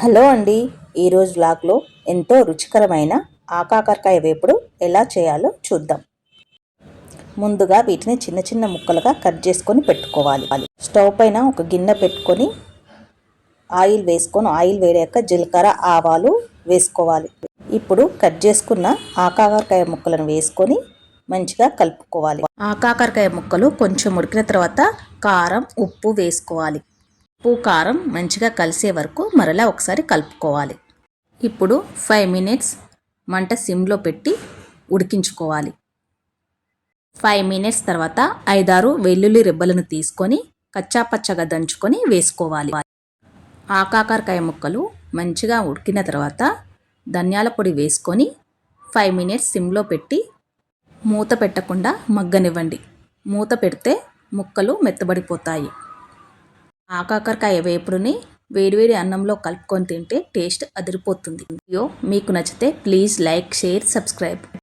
Hello అండి. ఈరోజు బ్లాగ్లో ఎంతో రుచికరమైన ఆకాకరకాయ వేపుడు ఎలా చేయాలో చూద్దాం. ముందుగా వీటిని చిన్న చిన్న ముక్కలుగా కట్ చేసుకొని పెట్టుకోవాలి. స్టవ్ పైన ఒక గిన్నె పెట్టుకొని ఆయిల్ వేసుకొని ఆయిల్ వేడాక జీలకర్ర ఆవాలు వేసుకోవాలి. ఇప్పుడు కట్ చేసుకున్న ఆకాకరకాయ ముక్కలను వేసుకొని మంచిగా కలుపుకోవాలి. ఆకాకరకాయ ముక్కలు కొంచెం ఉడికిన తర్వాత కారం ఉప్పు వేసుకోవాలి. ఉప్పు కారం మంచిగా కలిసే వరకు మరలా ఒకసారి కలుపుకోవాలి. ఇప్పుడు ఫైవ్ మినిట్స్ మంట సిమ్లో పెట్టి ఉడికించుకోవాలి. ఫైవ్ మినిట్స్ తర్వాత ఐదారు వెల్లుల్లి రెబ్బలను తీసుకొని కచ్చాపచ్చగా దంచుకొని వేసుకోవాలి. ఆకాకరకాయ ముక్కలు మంచిగా ఉడికిన తర్వాత ధనియాల పొడి వేసుకొని ఫైవ్ మినిట్స్ సిమ్లో పెట్టి మూత పెట్టకుండా మగ్గనివ్వండి. మూత పెడితే ముక్కలు మెత్తబడిపోతాయి. ఆకాకరకాయ వేపుడుని వేడివేడి అన్నంలో కలుపుకొని తింటే టేస్ట్ అదిరిపోతుంది. మీకు నచ్చితే ప్లీజ్ లైక్ షేర్ సబ్స్క్రైబ్.